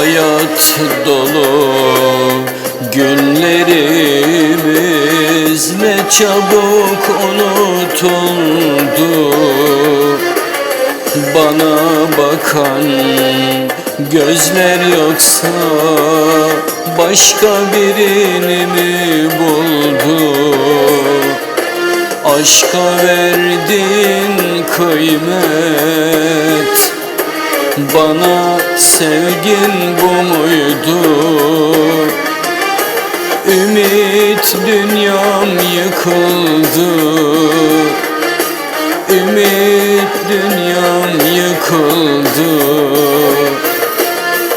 Hayat dolu. Günlerimiz ne çabuk unutuldu. Bana bakan gözler yoksa başka birini mi buldu? Aşka verdin kıymet Bana sevgin bu muydu? Ümit dünyam yıkıldı. Ümit dünyam yıkıldı.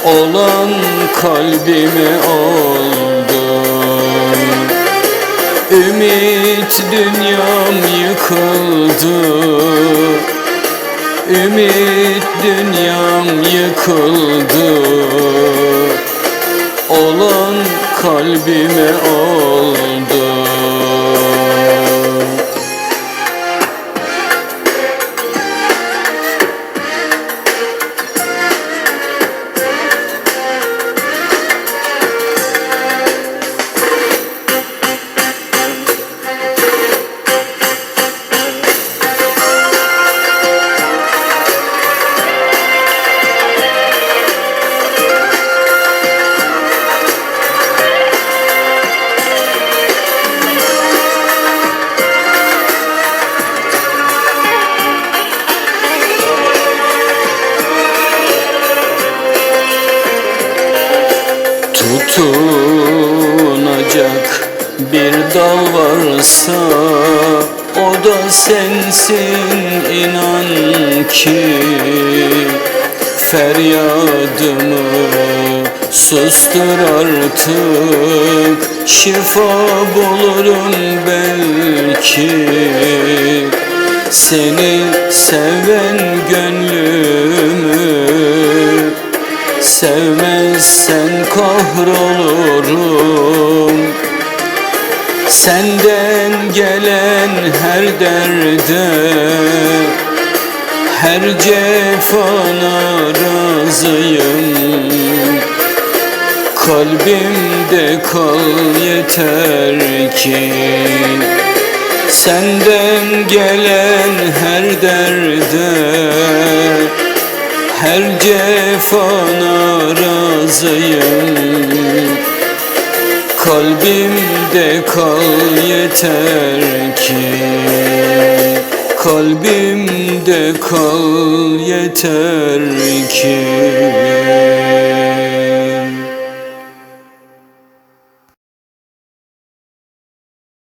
Olan kalbime oldu. Ümit dünyam yıkıldı Ümit dünyam yıkıldı. Olan kalbime oldu Tutunacak bir dal varsa O da sensin inan ki. Feryadımı sustur artık Şifa bulurum belki. Seni seven gönlümü Sevmezsen kahrolurum. Senden gelen her derde Her cefana razıyım. Kalbimde kal yeter ki Senden gelen her derde her cefana razıyım Kalbimde kal yeter ki. Kalbimde kal yeter ki